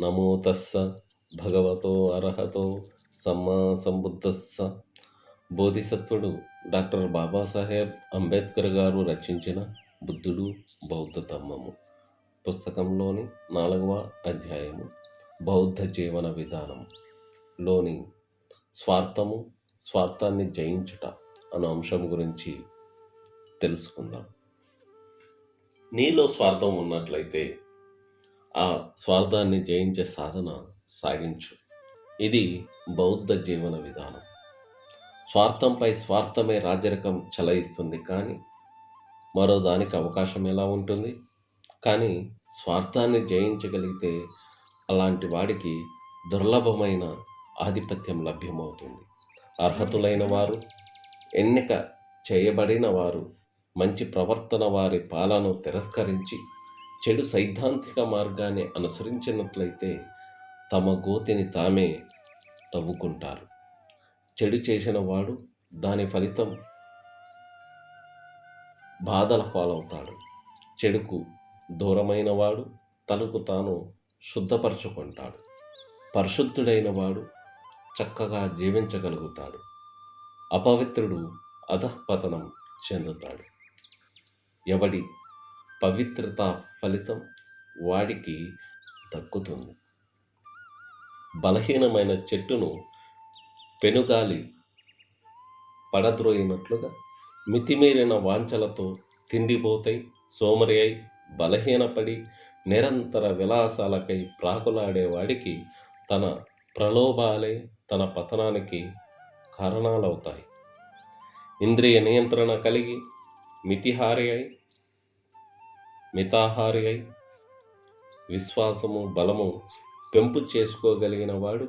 నమో తస్స భగవతో అర్హతో సమ్మా సంబుద్ధస్స. బోధిసత్వుడు డాక్టర్ బాబాసాహెబ్ అంబేద్కర్ గారు రచించిన బుద్ధుడు బౌద్ధధమ్మము పుస్తకంలోని నాలుగవ అధ్యాయము. బౌద్ధ జీవన విధానం లోని స్వార్థము స్వార్థాన్ని జయించుట అనే అంశం గురించి తెలుసుకుందాం. నీలో స్వార్థం ఉన్నట్లయితే ఆ స్వార్థాన్ని జయించే సాధన సాగించు. ఇది బౌద్ధ జీవన విధానం. స్వార్థంపై స్వార్థమే రాజరికం చలయిస్తుంది కానీ మరో దానికి అవకాశం ఎలా ఉంటుంది? కానీ స్వార్థాన్ని జయించగలిగితే అలాంటి వాడికి దుర్లభమైన ఆధిపత్యం లభ్యమవుతుంది. అర్హతులైన వారు ఎన్నిక చేయబడిన వారు మంచి ప్రవర్తన వారి పాలను తిరస్కరించి చెడు సైద్ధాంతిక మార్గాన్ని అనుసరించినట్లయితే తమ గోతిని తామే తవ్వుకుంటారు. చెడు చేసిన వాడు దాని ఫలితం బాధల పాలవుతాడు. చెడుకు దూరమైన వాడు తనకు తాను శుద్ధపరచుకుంటాడు. పరిశుద్ధుడైన వాడు చక్కగా జీవించగలుగుతాడు. అపవిత్రుడు అధఃపతనం చెందుతాడు. ఎవడి పవిత్రత ఫలితం వాడికి దక్కుతుంది. బలహీనమైన చెట్టును పెనుగాలి పడద్రోయినట్లుగా మితిమీరిన వాంఛలతో తిండిపోతాయి. సోమరి అయి బలహీనపడి నిరంతర విలాసాలకై ప్రాకులాడేవాడికి తన ప్రలోభాలే తన పతనానికి కారణాలవుతాయి. ఇంద్రియ నియంత్రణ కలిగి మితిహారి అయి మితాహారి విశ్వాసము బలము పెంపు చేసుకోగలిగిన వాడు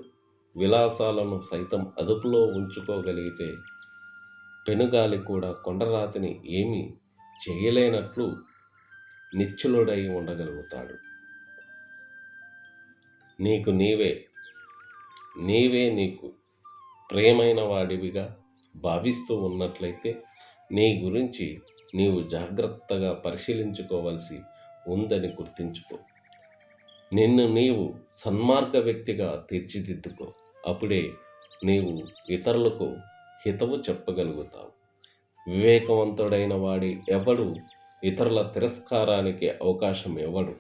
విలాసాలను సైతం అదుపులో ఉంచుకోగలిగితే పెనుగాలి కూడా కొండరాతిని ఏమీ చేయలేనట్లు నిచ్చులుడై ఉండగలుగుతాడు. నీకు నీవే నీవే నీకు ప్రేమైన వాడివిగా భావిస్తూ ఉన్నట్లయితే నీ గురించి నీవు జాగ్రత్తగా పరిశీలించుకోవలసి ఉందని గుర్తించుకో. నిన్ను నీవు సన్మార్గ వ్యక్తిగా తీర్చిదిద్దుకో. అప్పుడే నీవు ఇతరులకు హితవు చెప్పగలుగుతావు. వివేకవంతుడైన వాడి ఎవడు ఇతరుల తిరస్కారానికి అవకాశం ఇవ్వడు.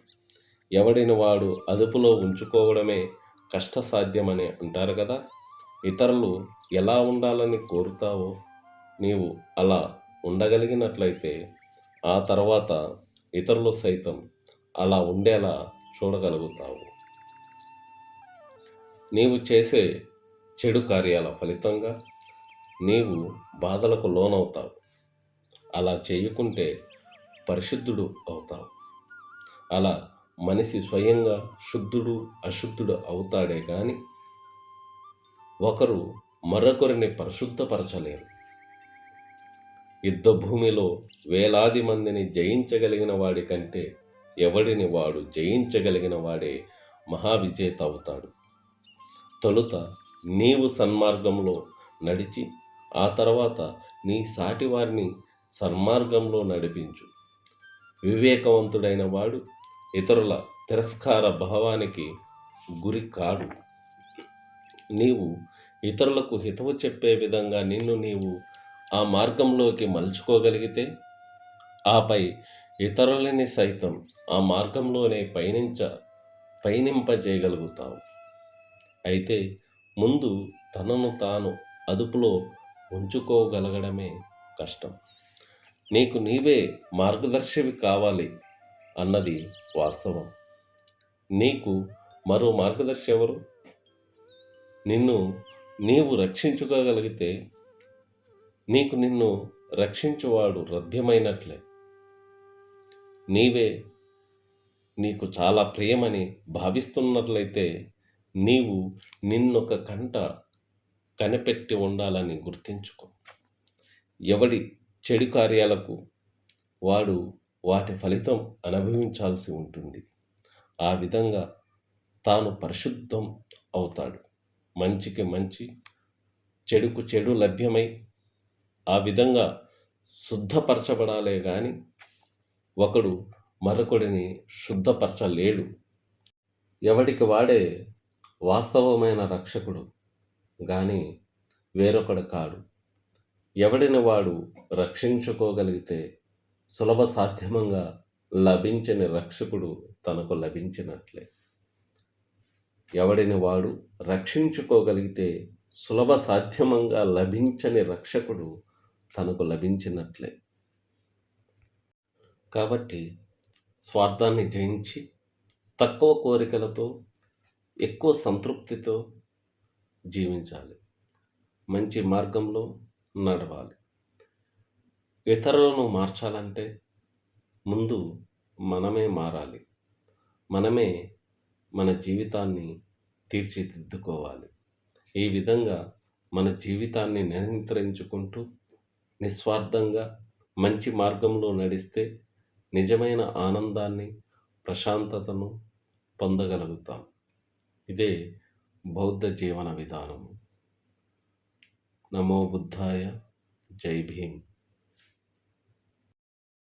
ఎవడిని వాడు అదుపులో ఉంచుకోవడమే కష్టసాధ్యమని అంటారు కదా. ఇతరులు ఎలా ఉండాలని కోరుతావో నీవు అలా ఉండగలిగినట్లయితే ఆ తర్వాత ఇతరులు సైతం అలా ఉండేలా చూడగలుగుతావు. నీవు చేసే చెడు కార్యాల ఫలితంగా నీవు బాధలకు లోనవుతావు. అలా చేయకుంటే పరిశుద్ధుడు అవుతావు. అలా మనిషి స్వయంగా శుద్ధుడు అశుద్ధుడు అవుతాడే కానీ ఒకరు మరొకరిని పరిశుద్ధపరచలేరు. యుద్ధభూమిలో వేలాది మందిని జయించగలిగిన వాడి కంటే ఎవడిని వాడు జయించగలిగిన వాడే మహావిజేత అవుతాడు. తొలుత నీవు సన్మార్గంలో నడిచి ఆ తర్వాత నీ సాటివారిని సన్మార్గంలో నడిపించు. వివేకవంతుడైన వాడు ఇతరుల తిరస్కార భావానికి గురి కాడు. నీవు ఇతరులకు హితవు చెప్పే విధంగా నిన్ను నీవు ఆ మార్గంలోకి మలుచుకోగలిగితే ఆపై ఇతరులని సైతం ఆ మార్గంలోనే పయనించ పయనింపజేయగలుగుతావు అయితే ముందు తనను తాను అదుపులో ఉంచుకోగలగడమే కష్టం. నీకు నీవే మార్గదర్శివి కావాలి అన్నది వాస్తవం. నీకు మరో మార్గదర్శి ఎవరు? నిన్ను నీవు రక్షించుకోగలిగితే నీకు నిన్ను రక్షించువాడు లభ్యమైనట్లే నీవే నీకు చాలా ప్రియమని భావిస్తున్నట్లయితే నీవు నిన్నొక కంట కనిపెట్టి ఉండాలని గుర్తించుకో. ఎవడి చెడు కార్యాలకు వాడు వాటి ఫలితం అనుభవించాల్సి ఉంటుంది. ఆ విధంగా తాను పరిశుద్ధం అవుతాడు. మంచికి మంచి చెడుకు చెడు లభ్యమై ఆ విధంగా శుద్ధపరచబడాలే కానీ ఒకడు మరొకడిని శుద్ధపరచలేడు. ఎవడికి వాడే వాస్తవమైన రక్షకుడు కానీ వేరొకడు కాడు. ఎవడిని వాడు రక్షించుకోగలిగితే సులభ సాధ్యమంగా లభించని రక్షకుడు తనకు లభించినట్లే. ఎవడిని వాడు రక్షించుకోగలిగితే సులభ సాధ్యమంగా లభించని రక్షకుడు తనకు లభించినట్లే. కాబట్టి స్వార్థాన్ని జయించి తక్కువ కోరికలతో ఎక్కువ సంతృప్తితో జీవించాలి. మంచి మార్గంలో నడవాలి. ఇతరులను మార్చాలంటే ముందు మనమే మారాలి. మనమే మన జీవితాన్ని తీర్చిదిద్దుకోవాలి. ఈ విధంగా మన జీవితాన్ని నియంత్రించుకుంటూ నిస్వార్థంగా మంచి మార్గంలో నడిస్తే నిజమైన ఆనందాన్ని ప్రశాంతతను పొందగలుగుతాం. ఇదే బౌద్ధ జీవన విధానము. నమో బుద్ధాయ జై భీమ్.